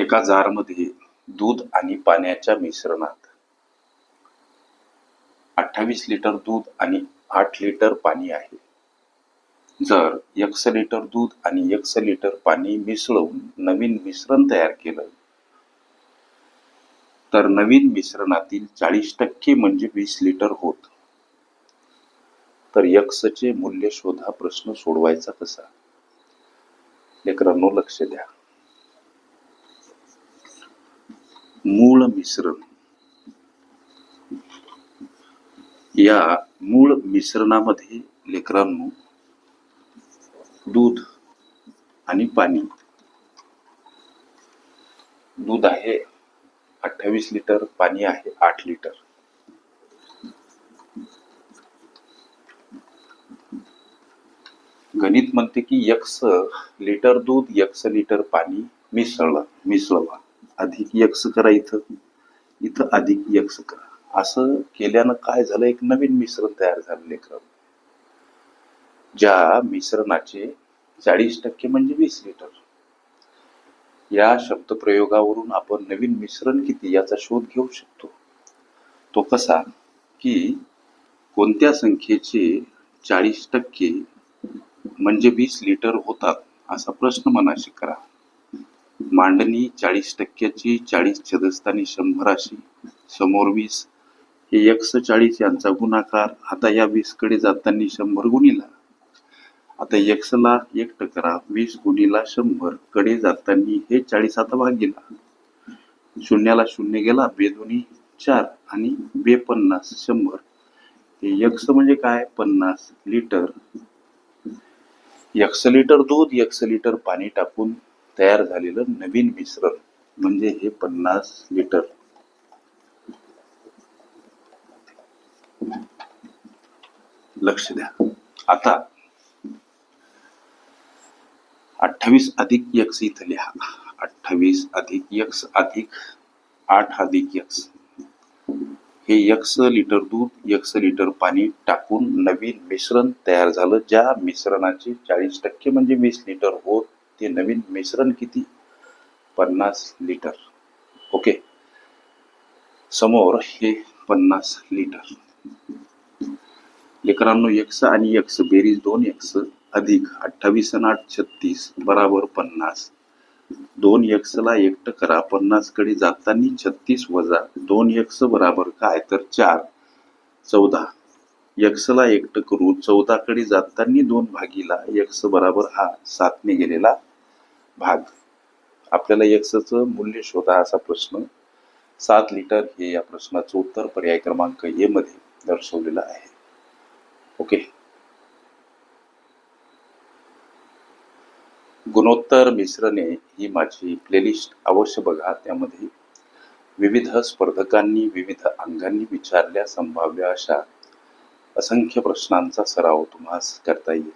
एका जारमध्ये दूध आणि पाण्याच्या मिश्रणात. अठ्ठावीस लिटर दूध आणि आठ लिटर पाणी आहे. जर एक्स लिटर दूध आणि एक्स लिटर पाणी मिसळून नवीन मिश्रण तयार केलं तर नवीन मिश्रणातील चाळीस टक्के म्हणजे वीस लिटर होत. तर यक्षचे मूल्य शोधा प्रश्न सोडवायचा कसा? लेकरांनो लक्ष द्या. मूळ मिश्रण या मूळ मिश्रणामध्ये लेकरांनो दूध आणि पाणी दूध आहे अठ्ठावीस लिटर पाणी आहे आठ लिटर गणित म्हणते की यक्स लिटर दूध यक्स लिटर पाणी मिसळ मिसळवा. अधिक यक्ष करा इथं. इथं अधिक यक्ष करा. असं केल्यानं काय झालं? एक नवीन मिश्रण तयार झालेले क्रम ज्या मिश्रणाचे चाळीस टक्के म्हणजे वीस लिटर. या शब्दप्रयोगावरून आपण नवीन मिश्रण किती याचा शोध घेऊ शकतो. तो कसा? की कोणत्या संख्येचे चाळीस टक्के म्हणजे वीस लिटर होतात? असा प्रश्न मनाशी करा. मांडणी चाळीस टक्क्याची चाळीस छेदस्थानी शंभर अशी समोर वीस. हे एकस चाळीस यांचा गुणाकार. आता या वीसकडे जाताना शंभर गुणीला. आता एक्सला एक टकरा वीस गुणीला शंभरकडे जाताना हे चाळीस आता भागीला. शून्याला शून्य गेला बेदोनी चार आणि बे पन्नास शंभर. हे यक्स म्हणजे काय? पन्नास लिटर. एकश लिटर दूध एकस लिटर पाणी टाकून तयार झालेलं नवीन मिश्रण म्हणजे हे पन्नास लिटर. लक्ष द्या. आता अठ्ठावीस अधिक यक्स इथं लिहा. अठ्ठावीस अधिक यक्स अधिक आठ अधिक यक्स. हे यक्स लिटर दूध यक्स लिटर पाणी टाकून नवीन मिश्रण तयार झालं ज्या मिश्रणाचे चाळीस टक्के म्हणजे वीस लिटर होत ते नवीन मिश्रण किती? पन्नास लिटर. ओके. समोर हे पन्नास लिटर. लेकरांनो एक्स आणि एक्स बेरीज दोन एक्स अधिक अठ्ठावीस आणि आठ छत्तीस बराबर पन्नास. दोन ला एकट करा पन्नासकडे जाताना छत्तीस वजा. दोन एक्स बराबर काय? तर चार. चौदा. ला एकट करू चौदा कडे जाताना दोन भागीला एक्स बराबर हा सातने गेलेला भाग. आपल्याला एक्सचं मूल्य शोधा असा प्रश्न. सात लिटर हे या प्रश्नाचं उत्तर पर्याय क्रमांक ए मध्ये दर्शवलेलं आहे. ओके. गुणोत्तर मिश्रणे ही माझी प्लेलिस्ट अवश्य बघा. त्यामध्ये विविध स्पर्धकांनी विविध अंगांनी विचारल्या संभाव्य अशा असंख्य प्रश्नांचा सराव तुम्हाला करता येईल.